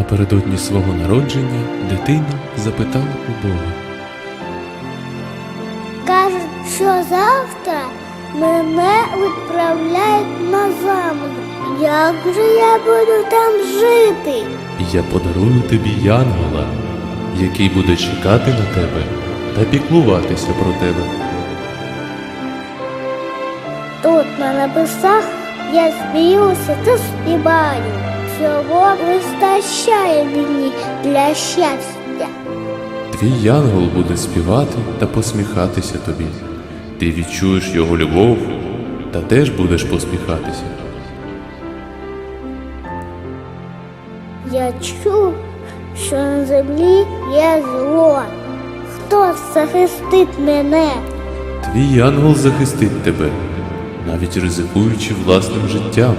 Напередодні свого народження дитина запитала у Бога. Кажуть, що завтра мене відправляють на землю. Як же я буду там жити? Я подарую тобі янгола, який буде чекати на тебе та піклуватися про тебе. Тут на небесах я сміюся та співаю. Цього вистачає мені для щастя. Твій янгол буде співати та посміхатися тобі. Ти відчуєш його любов та теж будеш посміхатися. Я чув, що на землі є зло. Хто захистить мене? Твій янгол захистить тебе, навіть ризикуючи власним життям.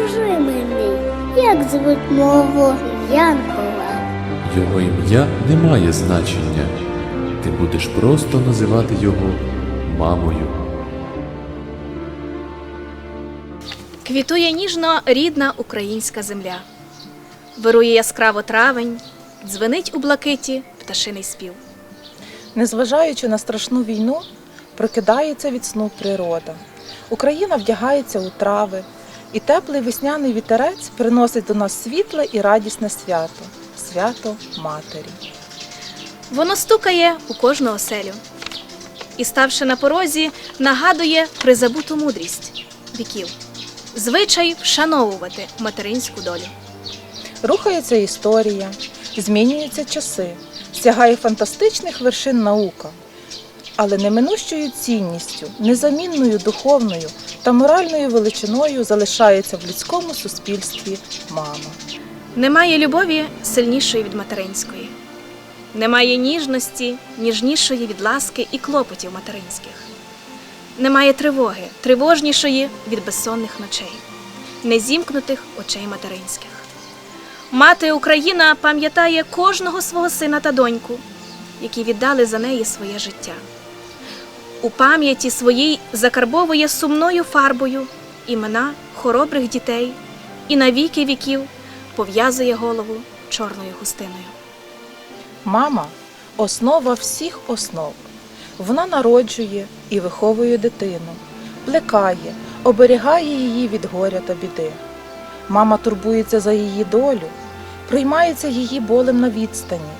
Скажи мені, як звуть мого Янгола? Його ім'я не має значення. Ти будеш просто називати його мамою. Квітує ніжно рідна українська земля. Вирує яскраво травень, дзвенить у блакиті пташиний спів. Незважаючи на страшну війну, прокидається від сну природа. Україна вдягається у трави, і теплий весняний вітерець приносить до нас світле і радісне свято свято Матері. Воно стукає у кожну оселю. І, ставши на порозі, нагадує призабуту мудрість віків, звичай вшановувати материнську долю. Рухається історія, змінюються часи, сягає фантастичних вершин наука, але неминущою цінністю, незамінною духовною та моральною величиною залишається в людському суспільстві мама. Немає любові сильнішої від материнської, немає ніжності, ніжнішої від ласки і клопотів материнських. Немає тривоги, тривожнішої від безсонних ночей, незімкнутих очей материнських. Мати Україна пам'ятає кожного свого сина та доньку, які віддали за неї своє життя. У пам'яті своїй закарбовує сумною фарбою імена хоробрих дітей і на віки віків пов'язує голову чорною хустиною. Мама основа всіх основ. Вона народжує і виховує дитину, плекає, оберігає її від горя та біди. Мама турбується за її долю, приймається її болем на відстані.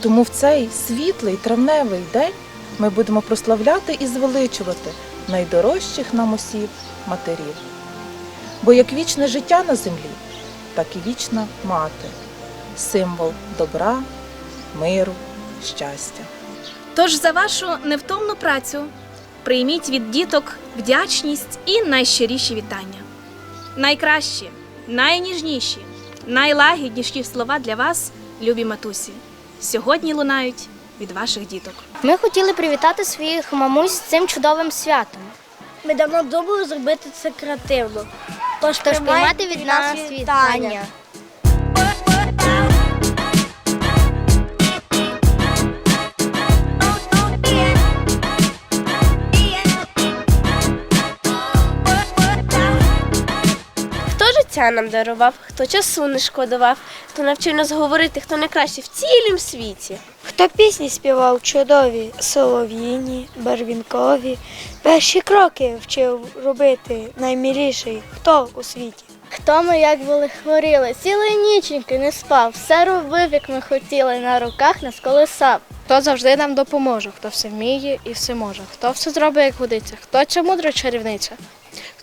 Тому в цей світлий травневий день ми будемо прославляти і звеличувати найдорожчих нам осіб матерів. Бо як вічне життя на землі, так і вічна мати, символ добра, миру, щастя. Тож за вашу невтомну працю прийміть від діток вдячність і найщиріші вітання. Найкращі, найніжніші, найлагідніші слова для вас, любі матусі, сьогодні лунають від ваших діток. Ми хотіли привітати своїх мамусь з цим чудовим святом. Ми давно думали зробити це креативно. Тож, Тож приймати від нас вітання. Хто життя нам дарував, хто часу не шкодував, хто навчив нас говорити, хто найкраще в цілім світі. Хто пісні співав чудові, солов'їні, барвінкові, перші кроки вчив робити найміліший, хто у світі. Хто ми як були хворіли, цілої ніченьки не спав, все робив, як ми хотіли, на руках нас колисав. Хто завжди нам допоможе, хто все вміє і все може, хто все зробить, як годиться, хто чи мудра чарівниця.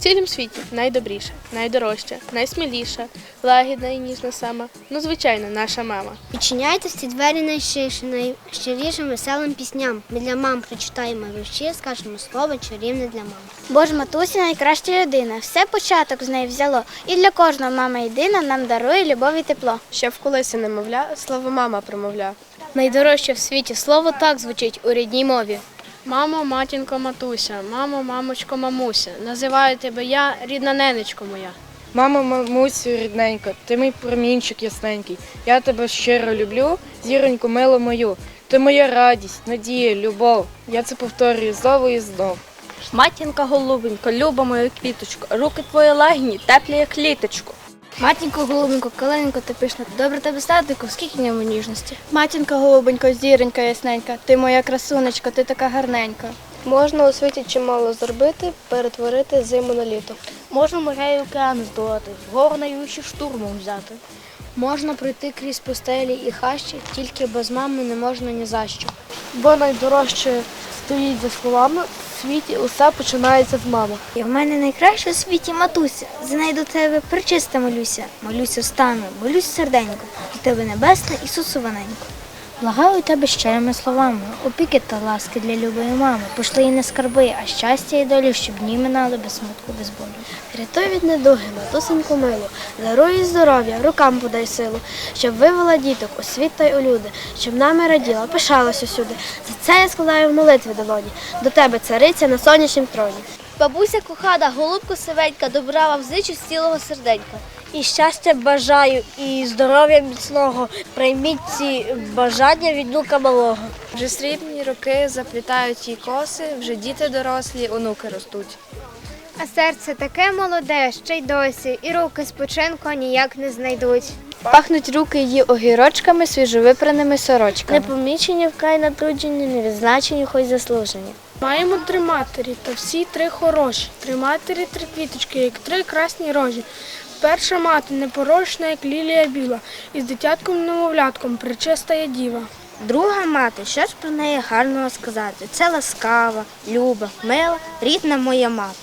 В цілім світі найдобріша, найдорожча, найсміліша, лагідна і ніжна сама, ну, звичайно, наша мама. Відчиняйте ці двері найширше, найщирішим веселим пісням. Ми для мам прочитаємо вірші, скажемо слово чарівне для мам. Боже матуся найкраща людина, все початок з неї взяло. І для кожного мама єдина нам дарує любов і тепло. Ще в колесі немовля, слово мама промовля. Найдорожче в світі слово так звучить у рідній мові. Мамо, матінко, матуся, мамо, мамочко, мамуся. Називаю тебе я, рідна ненечко моя. Мамо, мамусю, рідненька, ти мій промінчик ясненький. Я тебе щиро люблю, зіроньку милу мою. Ти моя радість, надія, любов. Я це повторюю знову і знов. Матінка голубенько, люба моя квіточко, руки твої лагні, теплі, як літочко. Матінко, голубенько, калиненько ти пишна, добре тебе статику, скільки в ньому ніжності. Матінка голубенько, зіронька ясненька, ти моя красунечка, ти така гарненька. Можна у світі чимало зробити, перетворити зиму на літо. Можна моря і океан здолати, гору найвищі штурмом взяти. Можна пройти крізь пустелі і хащі, тільки без мами не можна ні за що. Бо найдорожче стоїть за словами, світі усе починається з мами. І в мене найкраща у світі матуся. До тебе причиста молюся. Молюся встану, молюсь серденько. До тебе небесне Ісусованенько. Благаю тебе щирими словами, опіки та ласки для любої мами. Пошли їй не скарби, а щастя і долю, щоб дні минали без смутку, без болю. Рятуй від недуги, матусеньку милу, даруй їй здоров'я, рукам подай силу, щоб вивела діток у світ та й у люди, щоб нами раділа, пишалась усюди. За це я складаю в молитві долоні, до тебе цариця на сонячнім троні. Бабуся кохана, голубку сивенька, добра вам зичу з цілого серденька. І щастя бажаю, і здоров'я міцного. Прийміть ці бажання від внука малого. Вже срібні роки заплітають їй коси, вже діти дорослі, онуки ростуть. А серце таке молоде, ще й досі, і руки спочинку ніяк не знайдуть. Пахнуть руки її огірочками, свіжовипраними сорочками. Не помічені вкрай натруджені, не відзначені, хоч заслужені. Маємо три матері, та всі три хороші. Три матері, три квіточки, як три красні рожі. Перша мати непорочна, як лілія біла, із дитятком немовлятком причиста є діва. Друга мати, що ж про неї гарного сказати? Це ласкава, люба, мила, рідна моя мати.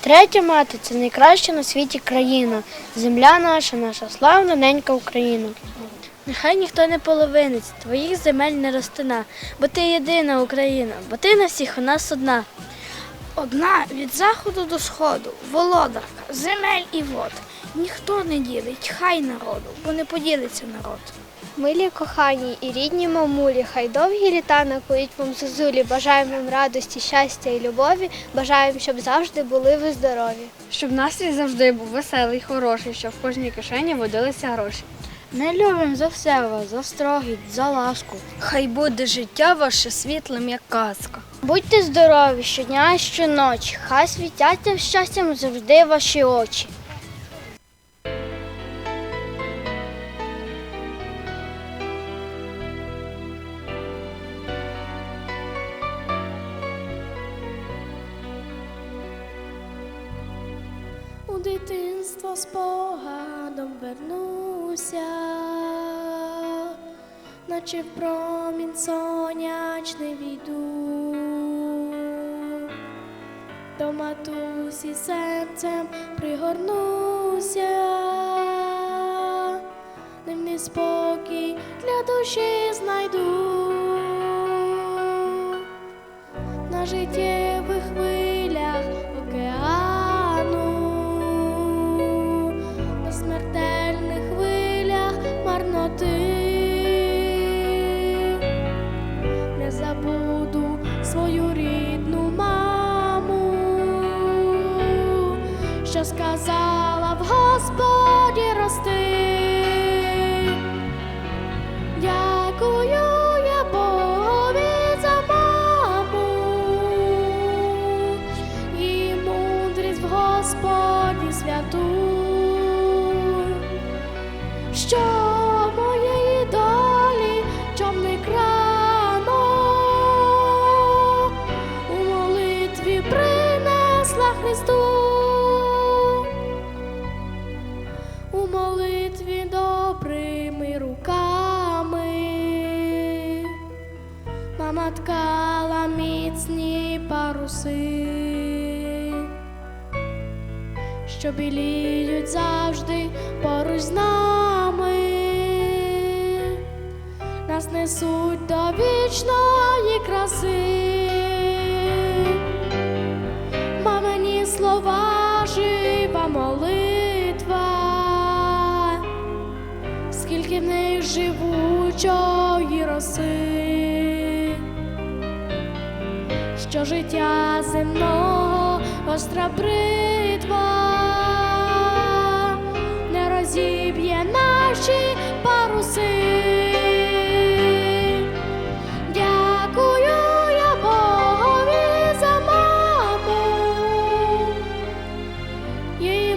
Третя мати це найкраща на світі країна, земля наша, наша славна ненька Україна. Нехай ніхто не половинець, твоїх земель не ростина, бо ти єдина Україна, бо ти на всіх у нас одна. Одна від заходу до сходу, володарка, земель і вод. Ніхто не ділить, хай народу, бо не поділиться народ. Милі кохані і рідні мамулі, хай довгі літа накоїть вам зозулі. Бажаємо вам радості, щастя і любові. Бажаємо, щоб завжди були ви здорові. Щоб настрій завжди був веселий, хороший, щоб в кожній кишені водилися гроші. Ми любимо за все вас, за строгість, за ласку. Хай буде життя ваше світлим, як казка. Будьте здорові щодня і щоночі, хай світяться щастям завжди ваші очі. Дитинство спогадом вернуся, наче в промінь сонячний війду, до матусі серцем пригорнуся, дивний спокій для душі знайду. На життєвих хвилях забуду свою рідну маму, що сказала в Господі рости. Дякую я Богові за маму і мудрість в Господі святу, що що біліють завжди поруч з нами, нас несуть до вічної краси. Мамині слова жива молитва, скільки в них живучої роси, що життя земного остра бритва не розіб'є наші паруси. Дякую я Богові за маму,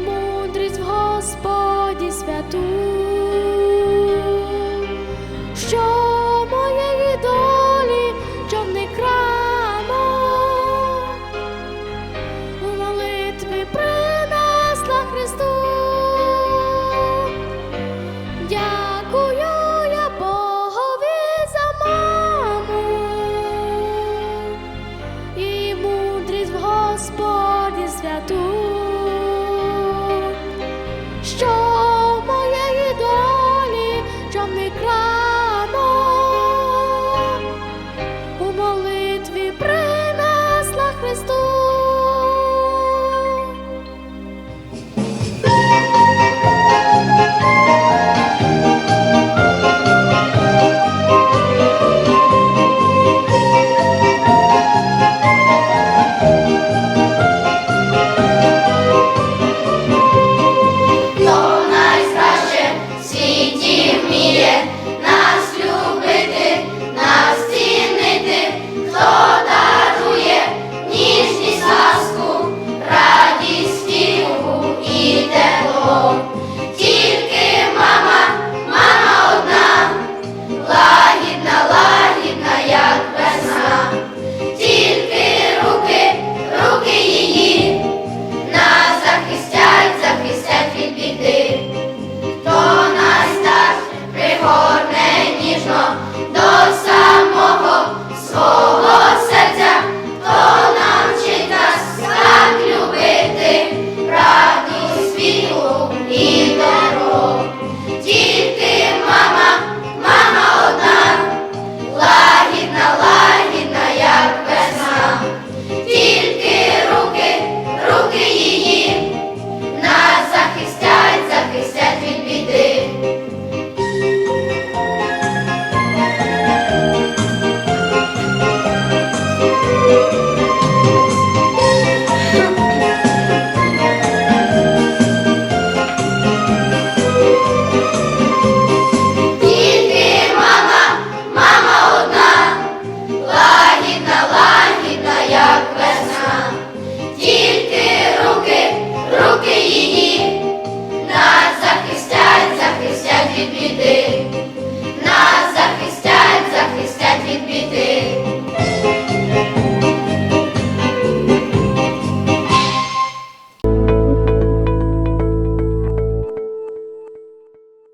мудрість в Господі святу. sea tu